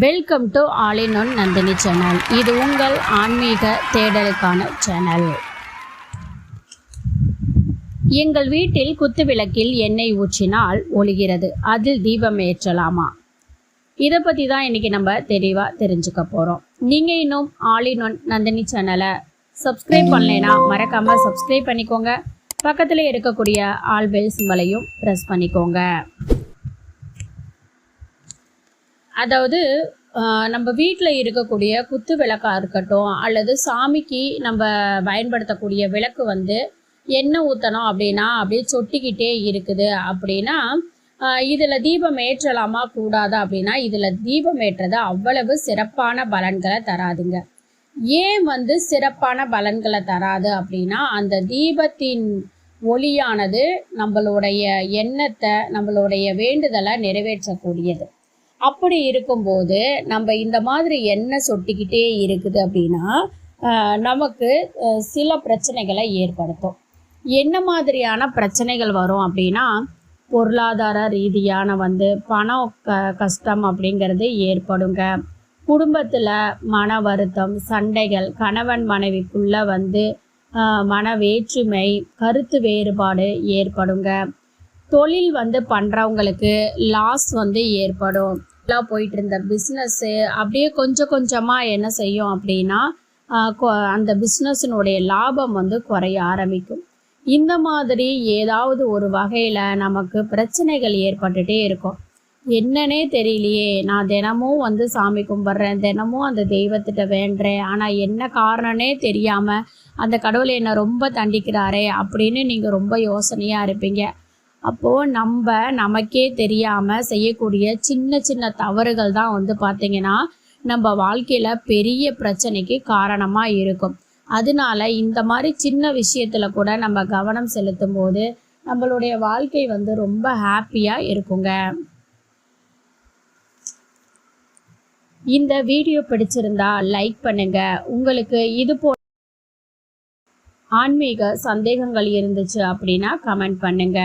Welcome to all in one Nandini channel இது உங்கள் ஆன்மீக தேடலுக்கான சேனல் எங்கள் வீட்டில் குத்துவிளக்கில் எண்ணெய் ஊற்றினால் ஒளிகிறது. அதில் தீபம் ஏற்றலாமா? இதை பற்றி தான் இன்றைக்கி நம்ம தெளிவாக தெரிஞ்சுக்க போகிறோம் நீங்கள் இன்னும் ஆல் இன் ஒன் நந்தினி சேனலை சப்ஸ்கிரைப் பண்ணலைன்னா மறக்காமல் சப்ஸ்கிரைப் பண்ணிக்கோங்க. பக்கத்தில் இருக்கக்கூடிய ஆல் பெல் சிம்பலையும் ப்ரெஸ் பண்ணிக்கோங்க. அதாவது நம்ம வீட்டில் இருக்கக்கூடிய குத்து விளக்காக இருக்கட்டும் அல்லது சாமிக்கு நம்ம பயன்படுத்தக்கூடிய விளக்கு வந்து எண்ணெய் ஊற்றணும் அப்படின்னா அப்படியே சொட்டிக்கிட்டே இருக்குது அப்படின்னா இதில் தீபம் ஏற்றலாமா கூடாதா அப்படின்னா இதில் தீபம் ஏற்றது அவ்வளவு சிறப்பான பலன்களை தராதுங்க. ஏன் வந்து சிறப்பான பலன்களை தராது அப்படின்னா அந்த தீபத்தின் ஒளியானது நம்மளுடைய எண்ணத்தை நம்மளுடைய வேண்டுதலை நிறைவேற்றக்கூடியது. அப்படி இருக்கும்போது நம்ம இந்த மாதிரி எண்ணெய் சொட்டிக்கிட்டே இருக்குது அப்படின்னா நமக்கு சில பிரச்சனைகளை ஏற்படுத்தும். என்ன மாதிரியான பிரச்சனைகள் வரும் அப்படின்னா பொருளாதார ரீதியான வந்து பணம் க கஷ்டம் அப்படிங்கிறது ஏற்படுங்க. குடும்பத்தில் மன வருத்தம் சண்டைகள் கணவன் மனைவிக்குள்ள வந்து மன வேற்றுமை கருத்து வேறுபாடு ஏற்படுங்க. தொழில் வந்து பண்ணுறவங்களுக்கு லாஸ் வந்து ஏற்படும். எல்லாம் போயிட்டு இருந்த பிஸ்னஸ்ஸு அப்படியே கொஞ்சம் கொஞ்சமாக என்ன செய்யும் அப்படின்னா கொ- அந்த பிஸ்னஸினுடைய லாபம் வந்து குறைய ஆரம்பிக்கும். இந்த மாதிரி ஏதாவது ஒரு வகையில் நமக்கு பிரச்சனைகள் ஏற்பட்டுட்டே இருக்கும். என்னன்னே தெரியலையே. நான் தினமும் வந்து சாமி கும்பிட்றேன் தினமும் அந்த தெய்வத்திட்ட வேண்டுறேன் ஆனால் என்ன காரணனே தெரியாமல் அந்த கடவுள் என்னை ரொம்ப தண்டிக்கிறாரே அப்படின்னு நீங்கள் ரொம்ப யோசனையாக இருப்பீங்க. அப்போது நம்ம நமக்கே தெரியாமல் செய்யக்கூடிய சின்ன சின்ன தவறுகள் தான் வந்து பார்த்திங்கன்னா நம்ம வாழ்க்கையில் பெரிய பிரச்சனைக்கு காரணமாக இருக்கும். அதனால இந்த மாதிரி சின்ன விஷயத்தில் கூட நம்ம கவனம் செலுத்தும் போது நம்மளுடைய வாழ்க்கை வந்து ரொம்ப ஹாப்பியாக இருக்குங்க. இந்த வீடியோ பிடிச்சிருந்தா லைக் பண்ணுங்க. உங்களுக்கு இது போ ஆன்மீக சந்தேகங்கள் இருந்துச்சு அப்படின்னா கமெண்ட் பண்ணுங்க.